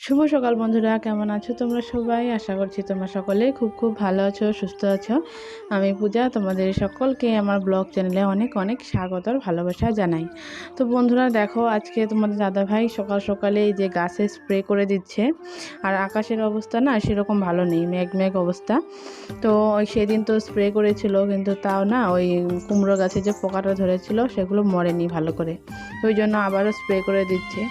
শুভ সকাল বন্ধুরা, কেমন আছো তোমরা সবাই? আশা করছি তোমরা সকলে খুব খুব ভালো আছো, সুস্থ আছো। আমি পূজা, তোমাদের সকলকে আমার ব্লগ চ্যানেলে অনেক অনেক স্বাগত আর ভালোবাসা জানাই। তো বন্ধুরা, দেখো, আজকে তোমাদের দাদা ভাই সকাল সকালে যে গাছে স্প্রে করে দিচ্ছে। আর আকাশের অবস্থা না সেরকম ভালো নেই মেঘ অবস্থা। তো ওই সেদিন তো স্প্রে করেছিল, কিন্তু তাও না ওই কুমড়ো গাছে যে পোকাটা ধরেছিল, সেগুলো মরেনি ভালো করে। ওই জন্য আবারও স্প্রে করে দিচ্ছে।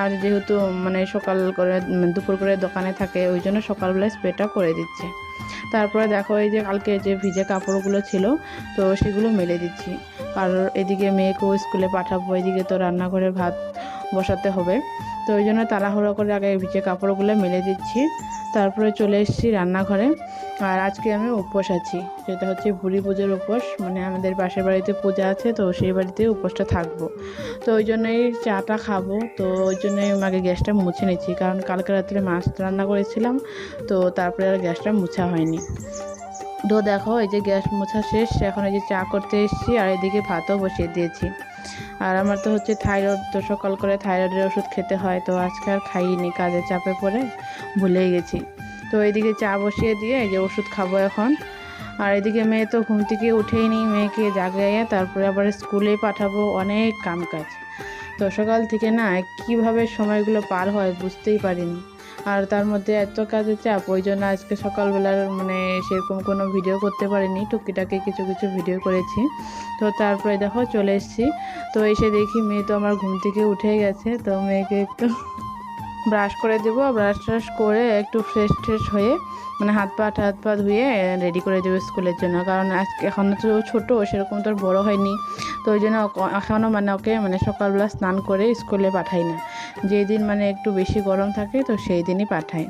আর যেহেতু মানে সকাল করে দুপুর করে দোকানে থাকে, ওই জন্য সকালবেলায় স্প্রেটা করে দিচ্ছে। তারপরে দেখো, এই যে কালকে যে ভিজে কাপড়গুলো ছিল, তো সেগুলো মেলে দিচ্ছি। আর এদিকে মেয়েকেও স্কুলে পাঠাবো, এদিকে তো রান্নাঘরে ভাত বসাতে হবে। তো ওই জন্য তাড়াহুড়ো করে আগে ভিজে কাপড়গুলো মেলে দিচ্ছি। তারপরে চলে এসেছি রান্নাঘরে। আর আজকে আমি উপোস আছি। সেটা হচ্ছে বুড়ি পুজোর উপোস মানে আমাদের পাশের বাড়িতে পূজা আছে, তো সেই বাড়িতে উপোসটা থাকব। তো ওই জন্যই চাটা খাব, তো ওই জন্যই আগে গ্যাসটা মুছে নিচ্ছি কারণ কালকে রাত্রে মাছ রান্না করেছিলাম, তো তারপরে আর গ্যাসটা মুছা হয়নি। তো দেখো, এই যে গ্যাস মোছা শেষ, এখন এই যে চা করতে এসেছি, আর এদিকে ভাতও বসিয়ে দিয়েছি। আর আমার তো হচ্ছে থাইরয়েড, তো সকাল করে থাইরয়েডের ওষুধ খেতে হয়, তো আজকে আর খাইনি, কাজের চাপে পড়ে ভুলেই গেছি। তো এইদিকে চা বসিয়ে দিয়ে এই যে ওষুধ খাব এখন। আর এদিকে মেয়ে তো ঘুম থেকে উঠেই নি মেয়েকে জাগাইয়ে তারপরে আবার স্কুলে পাঠাবো, অনেক কাম কাজ। তো সকাল থেকে না কীভাবে সময়গুলো পার হয় বুঝতেই পারিনি। আর তার মধ্যে এত কাজের চাপ, ওই জন্য আজকে সকালবেলার মানে সেরকম কোনো ভিডিও করতে পারিনি, টুকিটাকি কিছু কিছু ভিডিও করেছি। তো তারপরে দেখো চলে এসেছি। তো এসে দেখি মেয়ে তো আমার ঘুম থেকে উঠে গেছে, তো মেয়েকে একটু ব্রাশ করে দেবো ব্রাশ ট্রাশ করে একটু ফ্রেশ ট্রেশ হয়ে মানে হাত পা হাত পা ধুয়ে রেডি করে দেবো স্কুলের জন্য। কারণ আজকে এখন তো ছোটো, সেরকম তো বড়ো হয়নি। তো ওই জন্য এখনও মানে ওকে মানে সকালবেলা স্নান করে স্কুলে পাঠাই না। যেই দিন মানে একটু বেশি গরম থাকে তো সেই দিনই পাঠাই।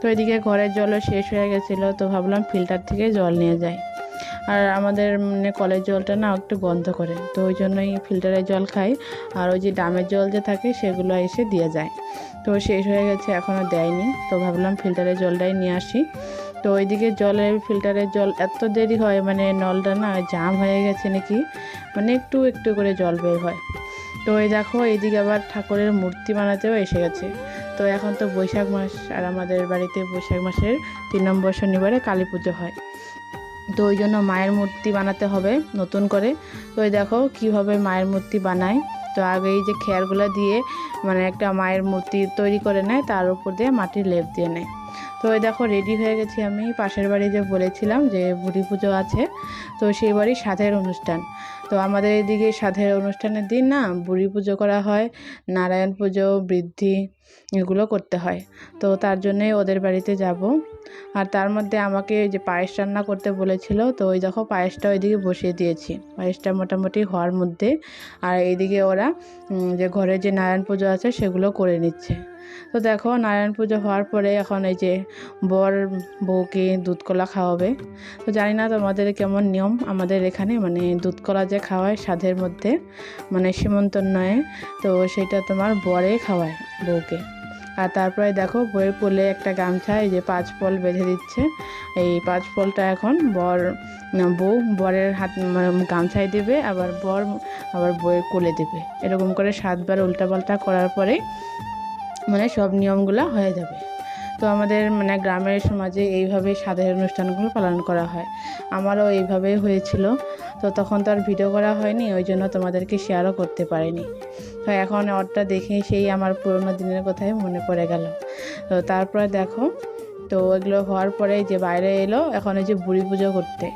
তো এদিকে ঘরের জলও শেষ হয়ে গেছিল, তো ভাবলাম ফিল্টার থেকে জল নিয়ে যাই। আর আমাদের মানে কলের জলটা না একটু গন্ধ করে, তো ওই জন্যই ফিল্টারের জল খাই। আর ওই যে ডামের জল যে থাকে সেগুলো এসে দিয়ে যায়। তো শেষ হয়ে গেছে এখনও দেয়নি। তো ভাবলাম ফিল্টারের জলটাই নিয়ে আসি। তো ওইদিকে জলের ফিল্টারের জল এত দেরি হয় মানে নলটা না জাম হয়ে গেছে নাকি? মানে একটু একটু করে জল বের হয়। তো এই দেখো, এইদিকে আবার ঠাকুরের মূর্তি বানাতেও এসে গেছে। তো এখন তো বৈশাখ মাস, আর আমাদের বাড়িতে বৈশাখ মাসের তিন নম্বর শনিবারে কালী পুজো হয়। তো ওই জন্য মায়ের মূর্তি বানাতে হবে নতুন করে। তো দেখো কীভাবে মায়ের মূর্তি বানায়। তো আগে এই যে খেয়ারগুলো দিয়ে মানে একটা মায়ের মূর্তি তৈরি করে নেয়, তার উপর দিয়ে মাটির লেপ দিয়ে নেয়। তো ওই দেখো রেডি হয়ে গেছি আমি। পাশের বাড়ি যে বলেছিলাম যে বুড়ি পুজো আছে, তো সেই বাড়ি সাধের অনুষ্ঠান। তো আমাদের এদিকে সাধের অনুষ্ঠানের দিন না, বুড়ি পুজো করা হয়, নারায়ণ পুজো, বৃদ্ধি এগুলো করতে হয়। তো তার জন্যই ওদের বাড়িতে যাব। আর তার মধ্যে আমাকে যে পায়েস রান্না করতে বলেছিল তো ওই দেখো পায়েসটা ওইদিকে বসিয়ে দিয়েছি। পায়েসটা মোটামুটি হওয়ার মধ্যে। আর এইদিকে ওরা যে ঘরে যে নারায়ণ পুজো আছে সেগুলো করে নিচ্ছে। তো দেখো নারায়ণ পুজো হওয়ার পরে এখন এই যে বর বউকে দুধ কলা খাওয়াবে। তো জানি না তোমাদের কেমন নিয়ম আমাদের এখানে মানে দুধ কলা যে খাওয়ায় সাধের মধ্যে মানে সীমন্তন্নয়ে তো সেটা তোমার বরে খাওয়ায় বউকে। আর তারপরে দেখো বইয়ের পোলে একটা গামছা, এই যে পাঁচ ফল বেঁধে দিচ্ছে। এই পাঁচ ফলটা এখন বর, বউ বরের হাত মানে গামছায় দেবে, আবার বর আবার বইয়ের কোলে দেবে। এরকম করে সাতবার উল্টাপাল্টা করার পরে মানে সব নিয়মগুলো হয়ে যাবে। তো আমাদের মানে গ্রামের সমাজে এইভাবেই সাধারণ অনুষ্ঠানগুলো পালন করা হয়। আমারও এইভাবেই হয়েছিল। তো তখন তো আর ভিডিও করা হয়নি, ওই জন্য তোমাদেরকে শেয়ারও করতে পারিনি। তো এখন ওরটা দেখে সেই আমার পুরোনো দিনের কথাই মনে পড়ে গেল। তো তারপরে দেখো, তো এগুলো হওয়ার পরে যে বাইরে এলো, এখন এই যে বুড়ি পুজো করতে।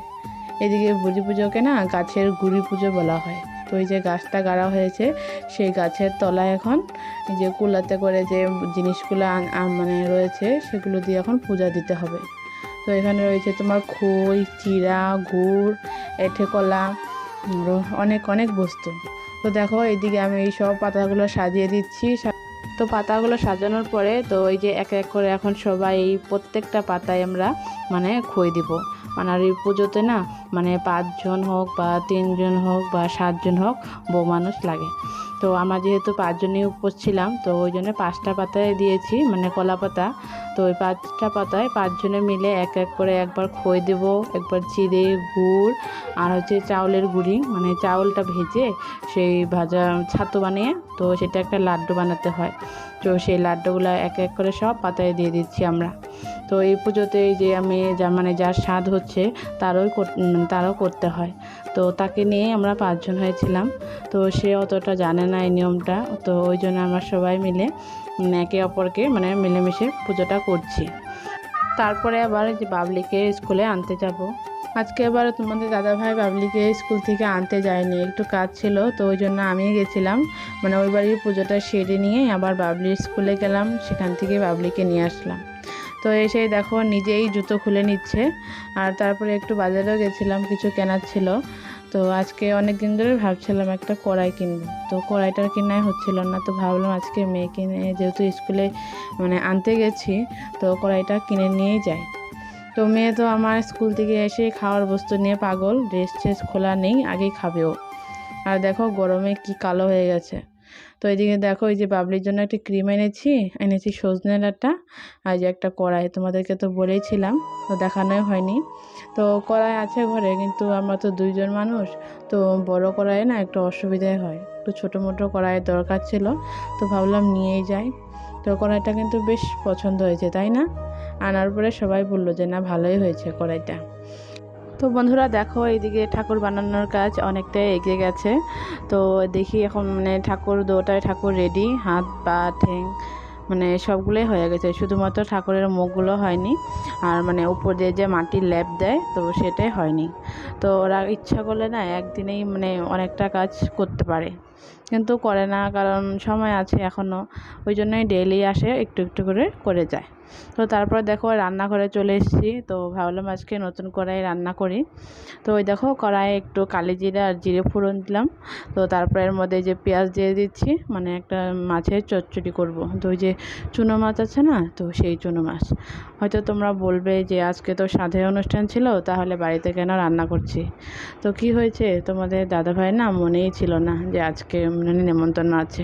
এদিকে বুড়ি পুজোকে না গাছের গুড়ি পুজো বলা হয়। তো এই যে গাছটা গাড়া হয়েছে, সেই গাছের তলায় এখন যে কুলাতে করে যে জিনিসগুলো মানে রয়েছে, সেগুলো দিয়ে এখন পূজা দিতে হবে। তো এখানে রয়েছে তোমার খই চিরা গুড়, এঠে কলা অনেক অনেক বস্তু। তো দেখো এইদিকে আমি এই সব পাতাগুলো সাজিয়ে দিচ্ছি। তো পাতাগুলো সাজানোর পরে তো ওই যে এক এক করে এখন সবাই এই প্রত্যেকটা পাতায় আমরা মানে খই দিব। মানে আর এই পুজোতে না মানে পাঁচজন হোক বা তিনজন হোক বা সাতজন হোক বউ মানুষ লাগে। তো আমরা যেহেতু পাঁচজনই উপোস ছিলাম, তো ওই জন্য পাঁচটা পাতায় দিয়েছি মানে কলা পাতা। তো ওই পাঁচটা পাতায় পাঁচজনে মিলে এক এক করে একবার খই দেব, একবার চিড়ে গুড় আর হচ্ছে চাউলের গুঁড়ি। মানে চাউলটা ভেজে সেই ভাজা ছাতু বানিয়ে তো সেটা একটা লাড্ডু বানাতে হয়। তো সেই লাড্ডুগুলো এক এক করে সব পাতায় দিয়ে দিচ্ছি আমরা। তো এই পুজোতে যে আমি যা মানে যার স্বাদ হচ্ছে তারও তারও করতে হয়। তো তাকে নিয়ে আমরা পাঁচজন হয়েছিলাম। তো সে অতটা জানে না এই নিয়মটা। তো ওই জন্য আমরা সবাই মিলে একে অপরকে মানে মিলেমিশে পুজোটা করছি। তারপরে আবার যে বাবলিকে স্কুলে আনতে যাব। আজকে আবার তোমাদের দাদাভাই বাবলিকে স্কুল থেকে আনতে যায়নি। একটু কাজ ছিল, তো ওই জন্য আমি গেছিলাম। মানে ওই বাড়ির পুজোটা সেরে নিয়ে আবার বাবলির স্কুলে গেলাম। সেখান থেকে বাবলিকে নিয়ে আসলাম। তো এসে দেখো নিজেই জুতো খুলে নিচ্ছে। আর তারপরে একটু বাজারেও গেছিলাম, কিছু কেনার ছিল। তো আজকে অনেক দিন ধরে ভাবছিলাম একটা কড়াই কিনবো। তো কড়াইটার কেনাই হচ্ছিল না, তো ভাবলাম আজকে মেয়ে কিনে, যেহেতু স্কুলে মানে আনতে গেছি, তো কড়াইটা কিনে নিয়েই যাই। তো মেয়ে তো আমার স্কুল থেকে এসে খাওয়ার বস্তু নিয়ে পাগল ড্রেস ট্রেস খোলা নেই, আগেই খাবেও আর দেখো গরমে কি কালো হয়ে গেছে। তো এদিকে দেখো, এই যে বাবলির জন্য একটা ক্রিম এনেছি এনেছি সজনে ডাঁটা আর যে একটা কড়াই, তোমাদেরকে তো বলেইছিলাম, তো দেখানোই হয়নি। তো কড়াই আছে ঘরে, কিন্তু আমরা তো দুইজন মানুষ, তো বড় কড়াইয়ে না একটু অসুবিধাই হয়। একটু ছোটো মোটো কড়াইয়ের দরকার ছিল, তো ভাবলাম নিয়েই যাই। তো কড়াইটা কিন্তু বেশ পছন্দ হয়েছে, তাই না? আনার পরে সবাই বলল যে, না, ভালোই হয়েছে কড়াইটা। তো বন্ধুরা দেখো, এইদিকে ঠাকুর বানানোর কাজ অনেকটাই এগিয়ে গেছে। তো দেখি এখন মানে ঠাকুর দোটায় ঠাকুর রেডি হাত, পা ঠেং মানে সবগুলোই হয়ে গেছে। শুধুমাত্র ঠাকুরের মুখগুলো হয়নি, আর মানে উপর দিয়ে যে মাটির ল্যাপ দেয়, তো সেটাই হয়নি। তো ওরা ইচ্ছা করলে না একদিনেই মানে অনেকটা কাজ করতে পারে, কিন্তু করে না, কারণ সময় আছে এখনও ওই জন্যই ডেইলি আসে, একটু একটু করে করে যায়। তো তারপর দেখো রান্নাঘরে চলে এসেছি। তো ভাবলাম আজকে নতুন কড়াই রান্না করি। তো ওই দেখো কড়াইয়ে একটু কালি জিরে আর জিরে ফোড়ন দিলাম। তো তারপর এর মধ্যে যে পেঁয়াজ দিয়ে দিচ্ছি মানে একটা মাছের চচ্চড়ি করব। তো ওই যে চুনো মাছ আছে না, তো সেই চুনো মাছ। হয়তো তোমরা বলবে যে আজকে তো সাধে অনুষ্ঠান ছিল, তাহলে বাড়িতে কেন রান্না করছি? তো কি হয়েছে? তোমাদের দাদাভাই না মনেই ছিল না যে আজকে মানে নেমন্তন্ন আছে।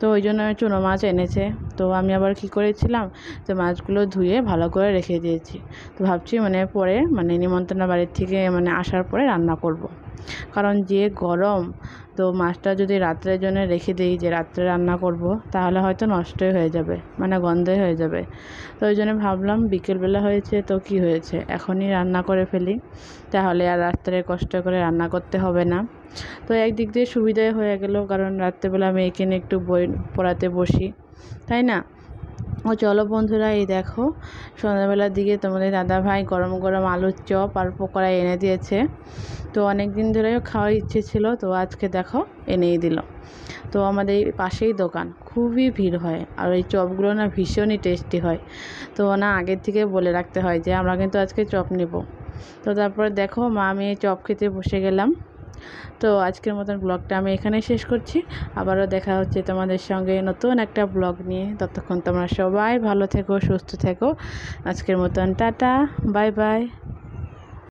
তো ওই জন্য চুনো মাছ এনেছে। তো আমি আবার কি করেছিলাম? যে মাছগুলো ধুয়ে ভালো করে রেখে দিয়েছি। তো ভাবছি মানে পরে মানে নিমন্ত্রণ বাড়ির থেকে মানে আসার পরে রান্না করব। কারণ যে গরম, তো মাছটা যদি রাত্রের জন্য রেখে দিই, যে রাত্রে রান্না করব, তাহলে হয়তো নষ্টই হয়ে যাবে মানে গন্ধই হয়ে যাবে। তো ওই জন্য ভাবলাম বিকেলবেলা হয়েছে, তো কি হয়েছে? এখনই রান্না করে ফেলি। তাহলে আর রাত্রে কষ্ট করে রান্না করতে হবে না। তো একদিক দিয়ে সুবিধাই হয়ে গেল, কারণ রাত্রেবেলা মেয়েকে নিয়ে একটু বই পড়াতে বসি, তাই না? ও চলো বন্ধুরা, এই দেখো, সন্ধ্যাবেলার দিকে তোমাদের দাদা ভাই গরম গরম আলুর চপ আর পকোড়া এনে দিয়েছে। তো অনেক দিন ধরেও খাওয়ার ইচ্ছে ছিল, তো আজকে দেখো এনেই দিল। তো আমাদের পাশেই দোকান, খুবই ভিড় হয় আর ওই চপগুলো না ভীষণই টেস্টি হয়। তো না, আগের থেকে বলে রাখতে হয় যে আমরা কিন্তু আজকে চপ নেব। তো তারপরে দেখো, মা আমি চপ খেতে বসে গেলাম। তো আজকের মতন ব্লগটা আমি এখানেই শেষ করছি। আবারও দেখা হচ্ছে তোমাদের সঙ্গে নতুন একটা ব্লগ নিয়ে। ততক্ষণ তোমরা সবাই ভালো থেকো, সুস্থ থেকো। আজকের মতন টাটা, বাই বাই।